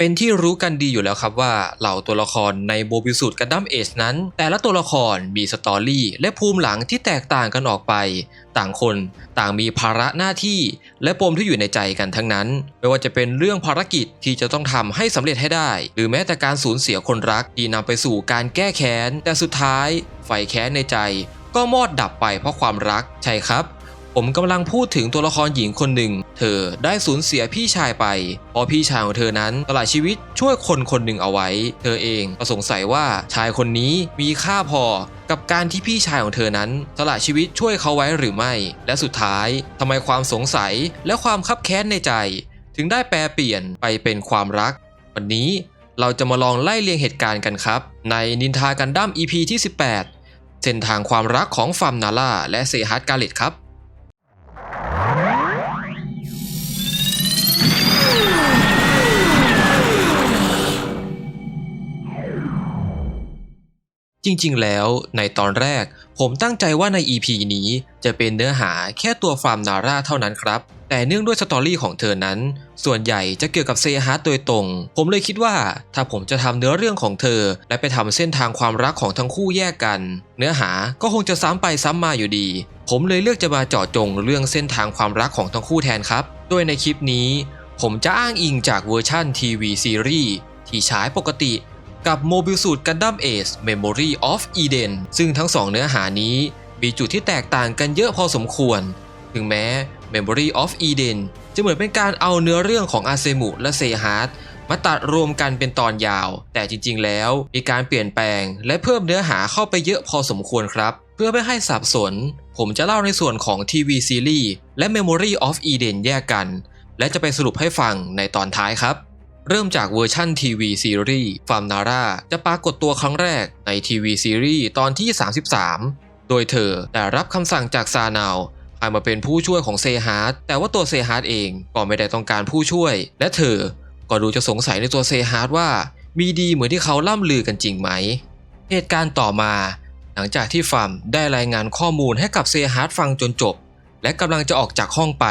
เป็นที่รู้กันดีอยู่แล้วครับว่าเหล่าตัวละครในโบบิสูดกันดั้มเอชนั้น แต่ละตัวละครมีสตอรี่และภูมิหลังที่แตกต่างกันออกไป ต่างคนต่างมีภาระหน้าที่ และปมที่อยู่ในใจกันทั้งนั้น ไม่ว่าจะเป็นเรื่องภารกิจที่จะต้องทำให้สำเร็จให้ได้ หรือแม้แต่การสูญเสียคนรักที่นำไปสู่การแก้แค้น แต่สุดท้ายไฟแค้นในใจ ก็มอดดับไปเพราะความรักใช่ครับ ผมกำลังพูดถึงตัวละครหญิงคนหนึ่ง เธอได้สูญเสียพี่ชายไปเพราะพี่ชายของเธอนั้นตลอดชีวิตช่วยคนคนหนึ่งเอาไว้ เธอเองก็สงสัยว่าชายคนนี้มีค่าพอกับการที่พี่ชายของเธอนั้นสละชีวิตช่วยเขาไว้หรือไม่ และสุดท้ายทำไมความสงสัยและความคับแค้นในใจ ถึงได้แปลเปลี่ยนไปเป็นความรัก วันนี้เราจะมาลองไล่เรียงเหตุการณ์กันครับ ในนินทากันดั้ม EP ที่ 18 เส้นทางความรักของฟาร์มนาล่าและเซฮัตกาเลตครับ จริงๆ แล้วในตอนแรก ผมตั้งใจว่าใน EP นี้จะเป็นเนื้อหาแค่ตัวฟาร์มนาร่าเท่านั้นครับ แต่เนื่องด้วยสตอรี่ของเธอนั้น ส่วนใหญ่จะเกี่ยวกับเซฮาร์โดยตรง ผมเลยคิดว่า ถ้าผมจะทำเนื้อเรื่องของเธอ และไปทำเส้นทางความรักของทั้งคู่แยกกัน เนื้อหาก็คงจะซ้ำไปซ้ำมาอยู่ดี ผมเลยเลือกจะมาเจาะจงเรื่องเส้นทางความรักของทั้งคู่แทนครับ โดยในคลิปนี้ ผมจะอ้างอิงจากเวอร์ชั่นทีวีซีรีส์ที่ฉายปกติ กับ Mobile Suit Gundam Ace Memory of Eden ซึ่งทั้งสองเนื้อหานี้มีจุดที่แตกต่างกันเยอะพอสมควร ถึงแม้ Memory of Eden จะเหมือนเป็นการเอาเนื้อเรื่องของอาเซมุและเซฮาร์ดมาตัดรวมกันเป็นตอนยาว แต่จริงๆ แล้วมีการเปลี่ยนแปลง และเพิ่มเนื้อหาเข้าไปเยอะพอสมควรครับ เพื่อไม่ให้สับสน ผมจะเล่าในส่วนของทีวีซีรีส์และ Memory of Eden แยกกัน และจะไปสรุปให้ฟังในตอนท้ายครับ เริ่มจากเวอร์ชั่นทีวีซีรีส์ฟาร์มนาร่าจะปรากฏตัวครั้งแรกในทีวีซีรีส์ตอนที่ 33 โดยเธอได้รับคำสั่งจากซานาวให้มาเป็นผู้ช่วยของเซฮาร์ดแต่ว่าตัวเซฮาร์ดเองก็ไม่ได้ต้องการผู้ช่วย และเธอก็ดูจะสงสัยในตัวเซฮาร์ดว่า มีดีเหมือนที่เขาล่ำลือกันจริงไหม เหตุการณ์ต่อมา หลังจากที่ฟาร์มได้รายงานข้อมูลให้กับเซฮาร์ดฟังจนจบ และกำลังจะออกจากห้องไป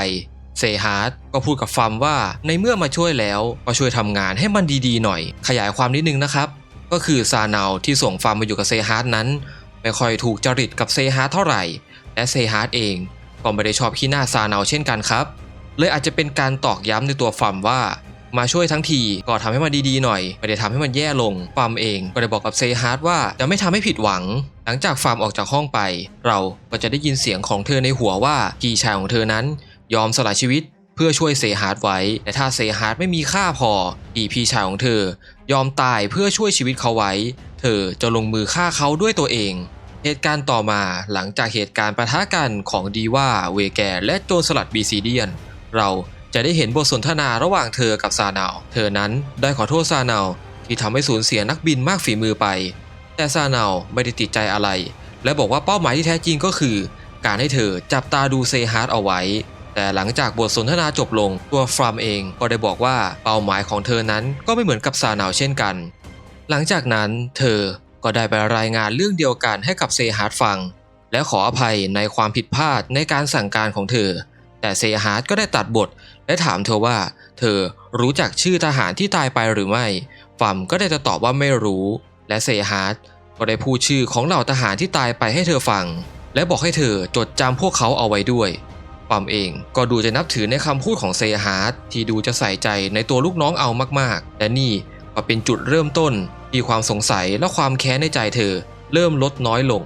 เซฮาร์ดก็พูดกับฟาร์มว่าในเมื่อมาช่วยแล้วก็ช่วยทำงานให้มันดีๆหน่อย ขยายความนิดนึงนะครับ ก็คือซาเนาที่ส่งฟาร์มมาอยู่กับเซฮาร์ดนั้น ไม่ค่อยถูกจริตกับเซฮาร์ดเท่าไหร่ และเซฮาร์ดเองก็ไม่ได้ชอบขี้หน้าซาเนาเช่นกันครับ เลยอาจจะเป็นการตอกย้ำในตัวฟาร์มว่ามาช่วยทั้งทีก็ทำให้มันดีๆหน่อย ไม่ได้ทำให้มันแย่ลงฟาร์มเองก็ได้บอกกับเซฮาร์ดว่าจะไม่ทำให้ผิดหวัง หลังจากฟาร์มออกจากห้องไป เราก็จะได้ยินเสียงของเธอในหัวว่าพี่ชายของเธอนั้น ยอมสละชีวิตเพื่อช่วยเซฮาร์ดไว้ แต่ถ้าเซฮาร์ดไม่มีค่าพอที่พี่ชายของเธอ ยอมตายเพื่อช่วยชีวิตเขาไว้ เธอจะลงมือฆ่าเขาด้วยตัวเอง เหตุการณ์ต่อมาหลังจากเหตุการณ์ปะทะกันของดีว่าเวแกและโจรสลัดบีซีเดียน เราจะได้เห็นบทสนทนาระหว่างเธอกับซาเนาเธอนั้นได้ขอโทษซาเนาที่ทำให้สูญเสียนักบินมากฝีมือไป แต่ซาเนาไม่ได้ติดใจอะไร และบอกว่าเป้าหมายที่แท้จริงก็คือ การให้เธอจับตาดูเซฮาร์ดเอาไว้ แต่หลังจากบทสนทนาจบลง ตัวฟรัมเองก็ได้บอกว่าเป้าหมายของเธอนั้นก็ไม่เหมือนกับซานาวเช่นกัน หลังจากนั้นเธอก็ได้ไปรายงานเรื่องเดียวกันให้กับเซฮาร์ดฟัง และขออภัยในความผิดพลาดในการสั่งการของเธอ แต่เซฮาร์ดก็ได้ตัดบท และถามเธอว่า เธอรู้จักชื่อทหารที่ตายไปหรือไม่ฟัมก็ได้จะตอบว่าไม่รู้ และเซฮาร์ดก็ได้พูดชื่อของเหล่าทหารที่ตายไปให้เธอฟัง และบอกให้เธอจดจำพวกเขาเอาไว้ด้วย ฟัมเองก็ดูจะนับถือในคำพูดของเซฮาร์ดที่ดูจะใส่ใจในตัวลูกน้องเอามากๆ และนี่ก็เป็นจุดเริ่มต้นที่ความสงสัยและความแค้นในใจเธอ เริ่มลดน้อยลง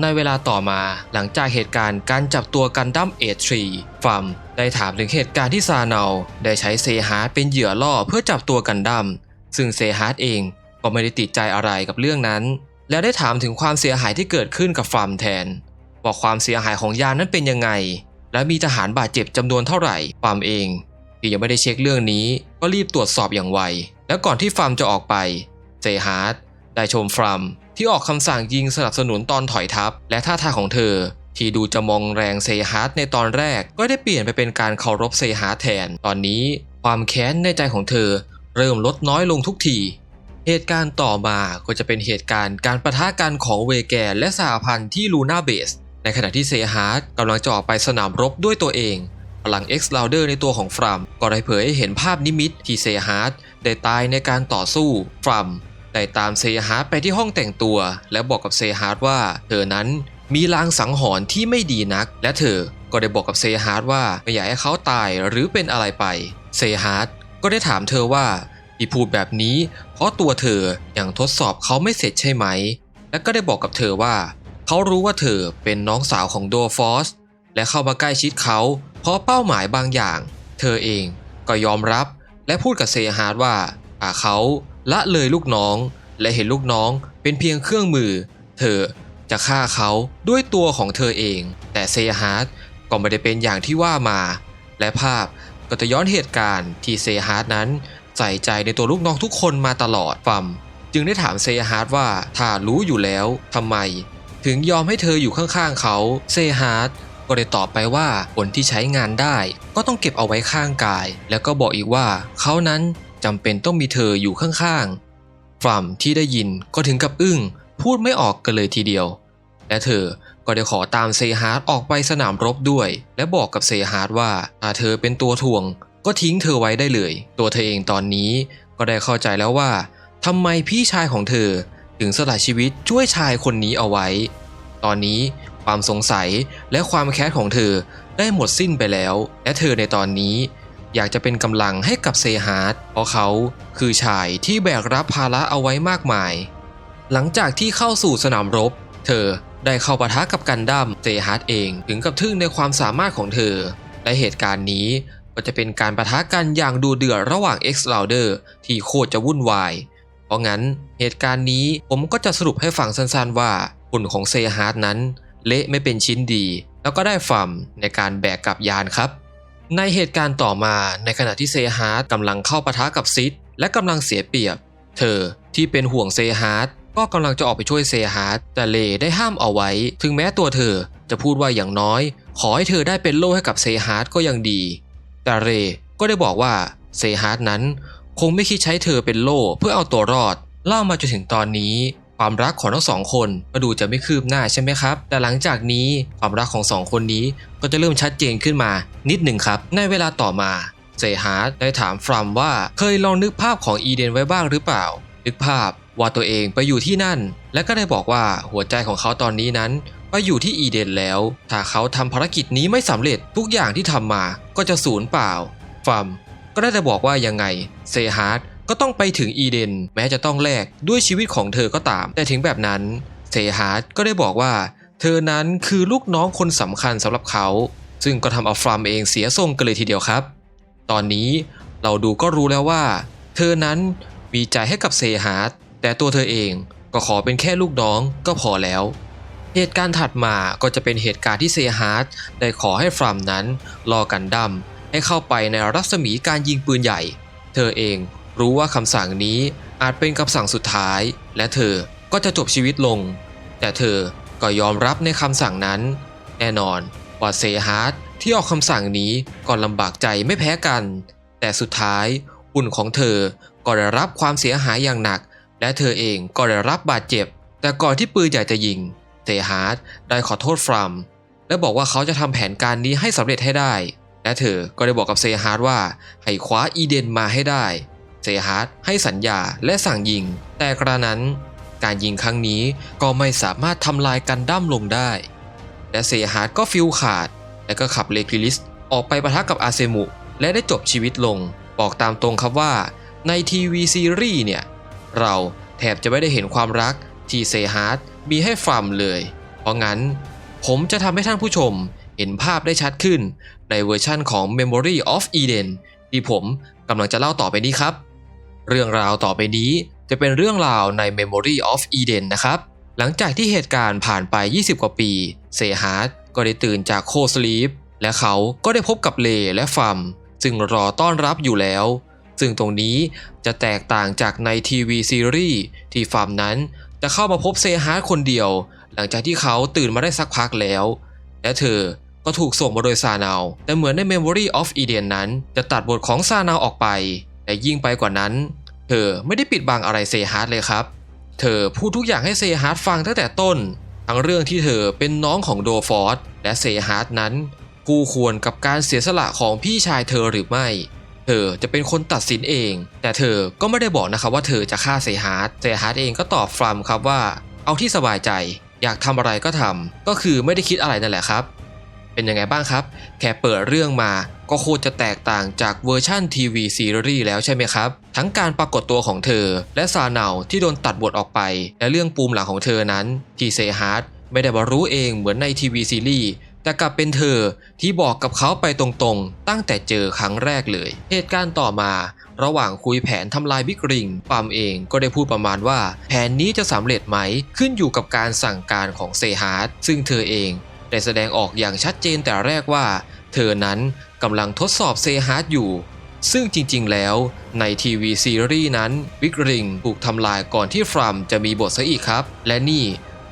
ในเวลาต่อมาหลังจากเหตุการณ์การจับตัวกันดั้มเอทรีฟาร์มได้ถามถึงเหตุการณ์ที่ซาเนาได้ใช้เซฮาร์ดเป็นเหยื่อล่อเพื่อจับตัวกันดั้มซึ่งเซฮาร์ดเองก็ไม่ได้ติดใจอะไรกับเรื่องนั้น แล้วได้ถามถึงความเสียหายที่เกิดขึ้นกับฟาร์มแทนว่าความเสียหายของยานนั้นเป็นยังไง และมีทหารบาดเจ็บจำนวนเท่าไหร่ฟาร์มเองที่ยังไม่ได้เช็คเรื่องนี้ก็รีบตรวจสอบอย่างไว แล้วก่อนที่ฟาร์มจะออกไปเซฮาร์ดได้ชมฟารัมที่ออกคำสั่งยิงสนับสนุนตอนถอยทัพ และท่าทางของเธอ ที่ดูจะมองแรงเซฮาร์ดในตอนแรกก็ได้เปลี่ยนไปเป็นการเคารพเซฮาร์ดแทน ตอนนี้ความแค้นในใจของเธอ เริ่มลดน้อยลงทุกที เหตุการณ์ต่อมาก็จะเป็นเหตุการณ์การประทะกันของเวแกนและสหพันธ์ที่ลูน่าเบส ในขณะที่เซฮาร์ดกำลังจะออกไปสนามรบด้วยตัวเองพลัง X Louder ในตัวของฟรัมก็ได้เผยให้เห็นภาพนิมิตที่เซฮาร์ดได้ตายในการต่อสู้ฟรัมได้ตามเซฮาร์ดไปที่ห้องแต่งตัว และบอกกับเซฮาร์ดว่า เธอนั้นมีลางสังหรณ์ที่ไม่ดีนัก และเธอก็ได้บอกกับเซฮาร์ดว่าไม่อยากให้เขาตายหรือเป็นอะไรไปเซฮาร์ดก็ได้ถามเธอว่าที่พูดแบบนี้ เพราะตัวเธอยังทดสอบเขาไม่เสร็จใช่ไหม และก็ได้บอกกับเธอว่า เขารู้ว่าเธอเป็นน้องสาวของโดฟอส และเข้ามาใกล้ชิดเขา เพราะเป้าหมายบางอย่าง เธอเองก็ยอมรับและพูดกับเซฮาร์ดว่าอาเขาละเลยลูกน้อง และเห็นลูกน้องเป็นเพียงเครื่องมือ เธอจะฆ่าเขาด้วยตัวของเธอเอง แต่เซฮาร์ดก็ไม่ได้เป็นอย่างที่ว่ามา และภาพก็จะย้อนเหตุการณ์ที่เซฮาร์ดนั้น ใส่ใจในตัวลูกน้องทุกคนมาตลอดฟัมจึงได้ถามเซฮาร์ดว่าถ้ารู้อยู่แล้วทำไม ถึงยอมให้เธออยู่ข้างๆเขาเซฮาร์ดก็ได้ตอบไปว่าคนที่ใช้งานได้ ก็ต้องเก็บเอาไว้ข้างกาย แล้วก็บอกอีกว่าเขานั้นจำเป็นต้องมีเธออยู่ข้างๆฟรัมที่ได้ยินก็ถึงกับอึ้ง พูดไม่ออกกันเลยทีเดียว และเธอก็ได้ขอตามเซฮาร์ดออกไปสนามรบด้วย และบอกกับเซฮาร์ดว่าถ้าเธอเป็นตัวถ่วง ก็ทิ้งเธอไว้ได้เลย ตัวเธอเองตอนนี้ก็ได้เข้าใจแล้วว่าทำไมพี่ชายของเธอ ถึงสละชีวิตช่วยชายคนนี้เอาไว้ ตอนนี้ความสงสัยและความแค้นของเธอได้หมดสิ้นไปแล้ว และเธอในตอนนี้ อยากจะเป็นกำลังให้กับเซฮาร์ดเพราะเขาคือชายที่แบกรับภาระเอาไว้มากมาย หลังจากที่เข้าสู่สนามรบ เธอได้เข้าปะทะกับกันดั้มเซฮาร์ดเองถึงกับทึ่งในความสามารถของเธอ และเหตุการณ์นี้ก็จะเป็นการปะทะกันอย่างดูเดือดระหว่าง X Louder ที่โคตรจะวุ่นวาย เพราะงั้นเหตุการณ์นี้ผมก็จะสรุปให้ฟังสั้นๆว่าหุ่นของเซฮาร์ดนั้น เละไม่เป็นชิ้นดี แล้วก็ได้ฟัมในการแบกกับยานครับ ในเหตุการณ์ต่อมาในขณะที่เซฮาร์ดกำลังเข้าปะทะกับซิดและกำลังเสียเปรียบ เธอที่เป็นห่วงเซฮาร์ดก็กำลังจะออกไปช่วยเซฮาร์ดแต่เลได้ห้ามเอาไว้ ถึงแม้ตัวเธอจะพูดว่าอย่างน้อย ขอให้เธอได้เป็นโล่ให้กับเซฮาร์ดก็ยังดี แต่เรก็ได้บอกว่าเซฮาร์ดนั้น คงไม่คิดใช้เธอเป็นโล่เพื่อเอาตัวรอด เล่ามาจนถึงตอนนี้ ความรักของทั้งสองคนก็ดูจะไม่คืบหน้าใช่ไหมครับ แต่หลังจากนี้ความรักของสองคนนี้ก็จะเริ่มชัดเจนขึ้นมา นิดหนึ่งครับ ในเวลาต่อมาเซฮาร์ดได้ถามฟรัมว่าเคยลองนึกภาพของอีเดนไว้บ้างหรือเปล่า นึกภาพว่าตัวเองไปอยู่ที่นั่น และก็ได้บอกว่าหัวใจของเขาตอนนี้นั้นไปอยู่ที่อีเดนแล้ว ถ้าเขาทำภารกิจนี้ไม่สำเร็จทุกอย่างที่ทำมาก็จะสูญเปล่าฟรัม ก็ได้แต่บอกว่ายังไงเซฮาร์ดก็ต้องไปถึงอีเดน แม้จะต้องแลกด้วยชีวิตของเธอก็ตาม แต่ถึงแบบนั้นเซฮาร์ดก็ได้บอกว่า เธอนั้นคือลูกน้องคนสำคัญสำหรับเขา ซึ่งก็ทำเอาฟรัมเองเสียทรงกันเลยทีเดียวครับ ตอนนี้เราดูก็รู้แล้วว่า เธอนั้นมีใจให้กับเซฮาร์ดแต่ตัวเธอเองก็ขอเป็นแค่ลูกน้องก็พอแล้ว เหตุการณ์ถัดมาก็จะเป็นเหตุการณ์ที่เซฮาร์ดได้ขอให้ฟรัมนั้นรอกันดัม ให้เข้าไปในรัศมีการยิงปืนใหญ่ เธอเองรู้ว่าคำสั่งนี้อาจเป็นคำสั่งสุดท้าย และเธอก็จะจบชีวิตลง แต่เธอก็ยอมรับในคำสั่งนั้น แน่นอนว่าเซฮาร์ดที่ออกคำสั่งนี้ก็ลำบากใจไม่แพ้กัน แต่สุดท้ายหุ่นของเธอก็ได้รับความเสียหายอย่างหนัก และเธอเองก็ได้รับบาดเจ็บ แต่ก่อนที่ปืนใหญ่จะยิงเซฮาร์ดได้ขอโทษฟรัมและบอกว่าเขาจะทำแผนการนี้ให้สำเร็จให้ได้ และเธอก็ได้บอกกับเซฮาร์ดว่าให้คว้าอีเดนมาให้ได้ เซฮาร์ดให้สัญญาและสั่งยิง แต่กระนั้น การยิงครั้งนี้ก็ไม่สามารถทำลายกันดั้มลงได้ และเซฮาร์ดก็ฟิลขาด และก็ขับเลกิลิสออกไปปะทะกับอาเซมุ และได้จบชีวิตลง บอกตามตรงครับว่า ในทีวีซีรีส์เนี่ย เราแทบจะไม่ได้เห็นความรักที่เซฮาร์ดมีให้ฟรัมเลย เพราะงั้น ผมจะทำให้ท่านผู้ชม เห็นภาพได้ชัดขึ้นในเวอร์ชั่นของ Memory of Eden ที่ผมกำลังจะเล่าต่อไปนี้ครับ เรื่องราวต่อไปนี้จะเป็นเรื่องราวใน Memory of Eden นะครับ หลังจากที่เหตุการณ์ผ่านไป 20 กว่าปี เซฮาร์ดก็ได้ตื่นจากโคสลีปและเขาก็ได้พบกับเลและฟัมซึ่งรอต้อนรับอยู่แล้ว ซึ่งตรงนี้จะแตกต่างจากในทีวีซีรีส์ที่ฟัมนั้นจะเข้ามาพบเซฮาร์ดคนเดียว หลังจากที่เขาตื่นมาได้สักพักแล้ว และเธอ ก็ถูกส่งมาโดยซานาวแต่เหมือนใน Memory of Eden นั้น จะตัดบทของซานาวออกไป แต่ยิ่งไปกว่านั้น เธอไม่ได้ปิดบังอะไรเซฮาร์ดเลยครับ เธอพูดทุกอย่างให้เซฮาร์ดฟังตั้งแต่ต้น ทั้งเรื่องที่เธอเป็นน้องของโดฟอร์ดและเซฮาร์ดนั้นคู่ควรกับการเสียสละของพี่ชายเธอหรือไม่ เธอจะเป็นคนตัดสินเอง แต่เธอก็ไม่ได้บอกนะครับว่าเธอจะฆ่าเซฮาร์ดเซฮาร์ดเองก็ตอบฟรัมครับว่า เอาที่สบายใจ อยากทำอะไรก็ทำ ก็คือไม่ได้คิดอะไรนั่นแหละครับ เป็นยังไงบ้างครับ แค่เปิดเรื่องมาก็โคตรจะแตกต่างจากเวอร์ชั่นทีวีซีรีส์แล้วใช่ไหมครับ ทั้งการปรากฏตัวของเธอ และซาเนาที่โดนตัดบทออกไป และเรื่องปูมหลังของเธอนั้นที่เซฮาร์ดไม่ได้มารู้เองเหมือนในทีวีซีรีส์แต่กลับเป็นเธอที่บอกกับเขาไปตรงๆ ตั้งแต่เจอครั้งแรกเลย เหตุการณ์ต่อมา ระหว่างคุยแผนทำลายบิ๊กริงปามเองก็ได้พูดประมาณว่า แผนนี้จะสำเร็จไหมขึ้นอยู่กับการสั่งการของเซฮาร์ดซึ่งเธอเอง ได้แสดงออกอย่างชัดเจนแต่แรกว่า เธอนั้นกำลังทดสอบเซฮาร์ดอยู่ ซึ่งจริงๆ แล้วในทีวีซีรีส์นั้นวิกริงถูกทำลายก่อนที่ฟรัมจะมีบทซะอีกครับ และนี่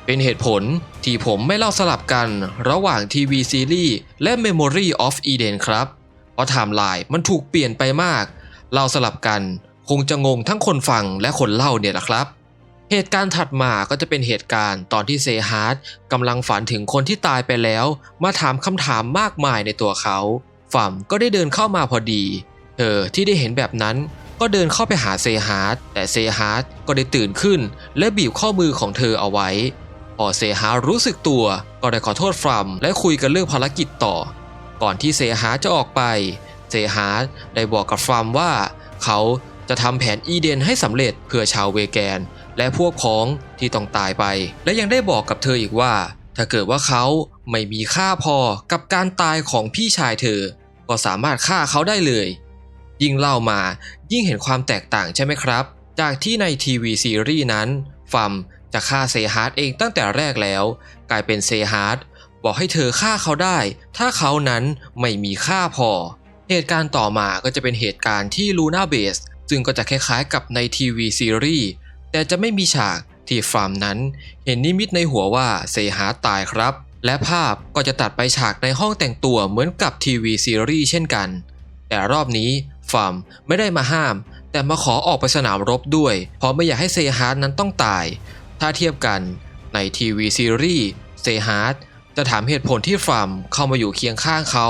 เป็นเหตุผลที่ผมไม่เล่าสลับกันระหว่างทีวีซีรีส์และ Memory of Eden ครับ เพราะไทม์ไลน์มันถูกเปลี่ยนไปมาก เล่าสลับกันคงจะงงทั้งคนฟังและคนเล่าเนี่ยแหละครับ เหตุการณ์ถัดมาก็จะเป็นเหตุการณ์ตอนที่เซฮาร์ดกำลังฝันถึงคนที่ตายไปแล้ว มาถามคำถามมากมายในตัวเขาฝัมก็ได้เดินเข้ามาพอดี เธอที่ได้เห็นแบบนั้นก็เดินเข้าไปหาเซฮาร์ดแต่เซฮาร์ดก็ได้ตื่นขึ้น และบีบข้อมือของเธอเอาไว้ พอเซฮาร์ดรู้สึกตัวก็ได้ขอโทษฟรัมและคุยกันเรื่องภารกิจต่อ ก่อนที่เซฮาร์ดจะออกไป เซฮาร์ดได้บอกกับฟรัมว่า เขาจะทำแผนอีเดนให้สำเร็จเพื่อชาวเวแกน และพวกพ้องที่ต้องตายไป และยังได้บอกกับเธออีกว่า ถ้าเกิดว่าเขาไม่มีค่าพอกับการตายของพี่ชายเธอ ก็สามารถฆ่าเขาได้เลย ยิ่งเล่ามายิ่งเห็นความแตกต่างใช่ไหมครับ จากที่ในทีวีซีรีส์นั้นฟัมจะฆ่าเซฮาร์ดเองตั้งแต่แรกแล้ว กลายเป็นเซฮาร์ดบอกให้เธอฆ่าเขาได้ ถ้าเขานั้นไม่มีค่าพอ เหตุการณ์ต่อมาก็จะเป็นเหตุการณ์ที่ลูน่าเบสซึ่งก็จะคล้ายๆกับในทีวีซีรีส์ แต่จะไม่มีฉากที่ฟาร์มนั้น เห็นนิมิตในหัวว่าเซฮาร์ดตายครับ และภาพก็จะตัดไปฉากในห้องแต่งตัวเหมือนกับทีวีซีรีส์เช่นกัน แต่รอบนี้ฟาร์มไม่ได้มาห้าม แต่มาขอออกไปสนามรบด้วย เพราะไม่อยากให้เซฮาร์ดนั้นต้องตาย ถ้าเทียบกันในทีวีซีรีส์เซฮาร์ดจะถามเหตุผลที่ฟาร์มเข้ามาอยู่เคียงข้างเขา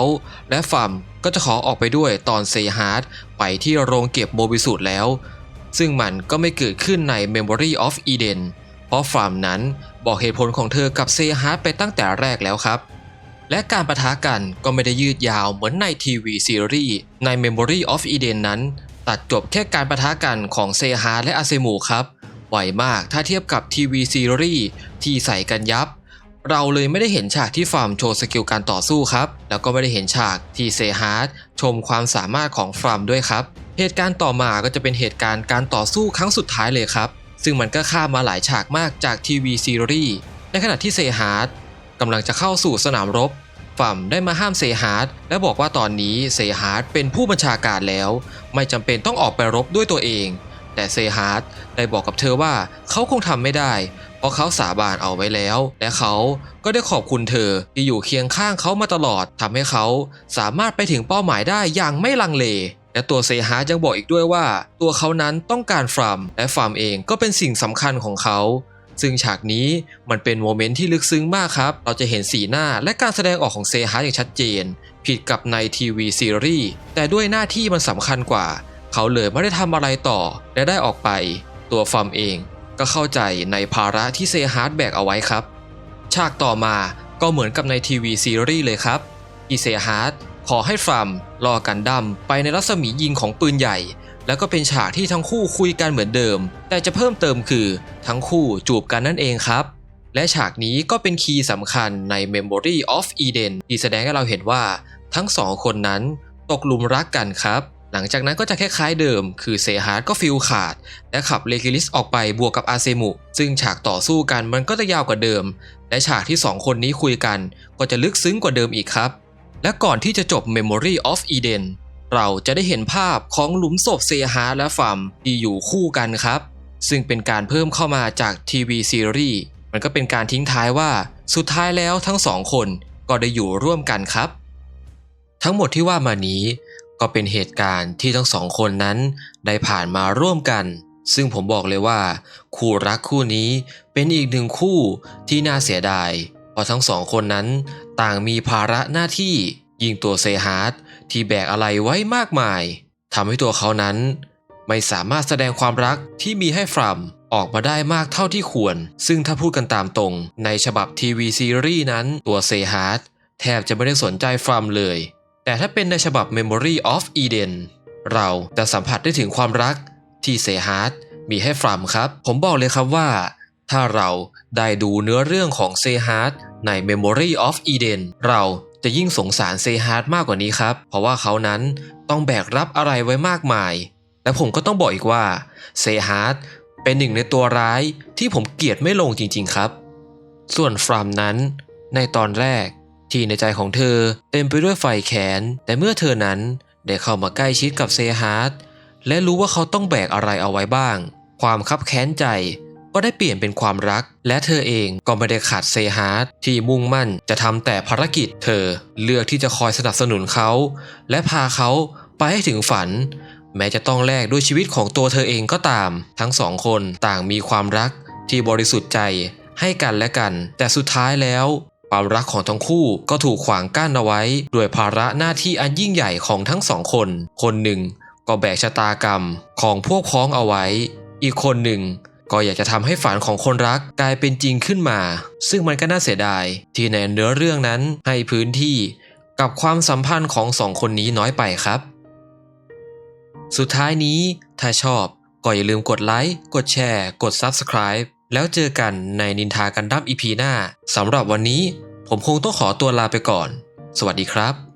และฟาร์มก็จะขอออกไปด้วยตอนเซฮาร์ดไปที่โรงเก็บโมบิสูตแล้ว ซึ่งมันก็ไม่เกิดขึ้นใน Memory of Eden เพราะฟาร์มนั้นบอกเหตุผลของเธอกับเซฮาร์ดไปตั้งแต่แรกแล้วครับ และการประทะกันก็ไม่ได้ยืดยาวเหมือนในทีวีซีรีส์ใน Memory of Eden นั้น ตัดจบแค่การประทะกันของเซฮาร์และอาเซมูครับไวมากถ้าเทียบกับทีวีซีรีส์ที่ใส่กันยับ เราเลยไม่ได้เห็นฉากที่ฟาร์มโชว์สกิลการต่อสู้ครับ แล้วก็ไม่ได้เห็นฉากที่เซฮาร์ดชมความสามารถของฟาร์มด้วยครับ เหตุการณ์ต่อมาก็จะเป็นเหตุการณ์การต่อสู้ครั้งสุดท้ายเลยครับ ซึ่งมันก็ข้ามมาหลายฉากมากจากทีวีซีรีส์ในขณะที่เซฮาร์ดกำลังจะเข้าสู่สนามรบฟัมได้มาห้ามเซฮาร์ดและบอกว่าตอนนี้เซฮาร์ดเป็นผู้บัญชาการแล้ว ไม่จำเป็นต้องออกไปรบด้วยตัวเอง แต่เซฮาร์ดได้บอกกับเธอว่าเขาคงทำไม่ได้ เพราะเขาสาบานเอาไว้แล้ว และเขาก็ได้ขอบคุณเธอที่อยู่เคียงข้างเขามาตลอดทำให้เขาสามารถไปถึงเป้าหมายได้อย่างไม่ลังเล และตัวเซฮาร์ยังบอกอีกด้วยว่า ตัวเขานั้นต้องการฟาร์มและฟาร์มเองก็เป็นสิ่งสำคัญของเขา ซึ่งฉากนี้มันเป็นโมเมนต์ที่ลึกซึ้งมากครับ เราจะเห็นสีหน้าและการแสดงออกของเซฮาร์อย่างชัดเจน ผิดกับในทีวีซีรีส์แต่ด้วยหน้าที่มันสำคัญกว่า เขาเลยไม่ได้ทำอะไรต่อ และได้ออกไป ตัวฟาร์มเองก็เข้าใจในภาระที่เซฮาร์ดแบกเอาไว้ครับ ฉากต่อมาก็เหมือนกับในทีวีซีรีส์เลยครับอีเซฮาร์ด ขอให้ฟรัมรอกันดั้มไปในรัศมียิงของปืนใหญ่ แล้วก็เป็นฉากที่ทั้งคู่คุยกันเหมือนเดิม แต่จะเพิ่มเติมคือ ทั้งคู่จูบกันนั่นเองครับ และฉากนี้ก็เป็นคีย์สำคัญใน Memory of Eden ที่แสดงให้เราเห็นว่า ทั้งสองคนนั้นตกหลุมรักกันครับ หลังจากนั้นก็จะคล้ายๆเดิม คือเซฮาร์ดก็ฟิลขาด และขับเลกิลิสออกไปบวกกับอาเซมุซึ่งฉากต่อสู้กันมันก็จะยาวกว่าเดิม และฉากที่สองคนนี้คุยกัน ก็จะลึกซึ้งกว่าเดิมอีกครับ และก่อนที่จะจบ Memory of Eden เราจะได้เห็นภาพของหลุมศพเซฮาร์และฟัมที่อยู่คู่กันครับ ซึ่งเป็นการเพิ่มเข้ามาจากทีวีซีรีส์มันก็เป็นการทิ้งท้ายว่าสุดท้ายแล้วทั้งสองคนก็ได้อยู่ร่วมกันครับ ทั้งหมดที่ว่ามานี้ก็เป็นเหตุการณ์ที่ทั้งสองคนนั้นได้ผ่านมาร่วมกัน ซึ่งผมบอกเลยว่า คู่รักคู่นี้เป็นอีกหนึ่งคู่ที่น่าเสียดายเพราะทั้งสองคนนั้น ต่างมีภาระหน้าที่ยิ่งตัวเซฮาร์ดที่แบกอะไรไว้มากมายทำให้ตัวเขานั้น ไม่สามารถแสดงความรักที่มีให้ฟรัมออกมาได้มากเท่าที่ควร ซึ่งถ้าพูดกันตามตรง ในฉบับทีวีซีรีส์นั้นตัวเซฮาร์ดแทบจะไม่ได้สนใจฟรัมเลย แต่ถ้าเป็นในฉบับ Memory of Eden เราจะสัมผัสได้ถึงความรักที่เซฮาร์ดมีให้ฟรัมครับ ผมบอกเลยครับว่า ถ้าเราได้ดูเนื้อเรื่องของเซฮาร์ด ใน Memory of Eden เราจะยิ่งสงสารเซฮาร์ดมากกว่านี้ครับ เพราะว่าเขานั้นต้องแบกรับอะไรไว้มากมาย และผมก็ต้องบอกอีกว่าเซฮาร์ดเป็นหนึ่งในตัวร้ายที่ผมเกลียดไม่ลงจริง ๆครับ ส่วนฟรัมนั้นในตอนแรกที่ในใจของเธอเต็มไปด้วยไฟแค้นแต่เมื่อเธอนั้นได้เข้ามาใกล้ชิดกับเซฮาร์ดและรู้ว่าเขาต้องแบกอะไรเอาไว้บ้าง ความคับแค้นใจ ก็ได้เปลี่ยนเป็นความรัก และเธอเองก็ไม่ได้ขาดเซฮาร์ดที่มุ่งมั่นจะทำแต่ภารกิจ เธอเลือกที่จะคอยสนับสนุนเขา และพาเขาไปให้ถึงฝัน แม้จะต้องแลกด้วยชีวิตของตัวเธอเองก็ตาม ทั้งสองคนต่างมีความรักที่บริสุทธิ์ใจให้กันและกัน แต่สุดท้ายแล้วความรักของทั้งคู่ก็ถูกขวางกั้นเอาไว้ ด้วยภาระหน้าที่อันยิ่งใหญ่ของทั้งสองคน คนหนึ่งก็แบกชะตากรรมของพวกพ้องเอาไว้ อีกคนหนึ่ง ก็อยากจะทำให้ฝันของคนรักกลายเป็นจริงขึ้นมา ซึ่งมันก็น่าเสียดาย ที่ในเนื้อเรื่องนั้นให้พื้นที่กับความสัมพันธ์ของสองคนนี้น้อยไปครับ สุดท้ายนี้ถ้าชอบก็อย่าลืมกดไลค์ กดแชร์ กด Subscribe แล้วเจอกันในนินทากันดั้มอีพีหน้าสำหรับวันนี้ผมคงต้องขอตัวลาไปก่อน สวัสดีครับ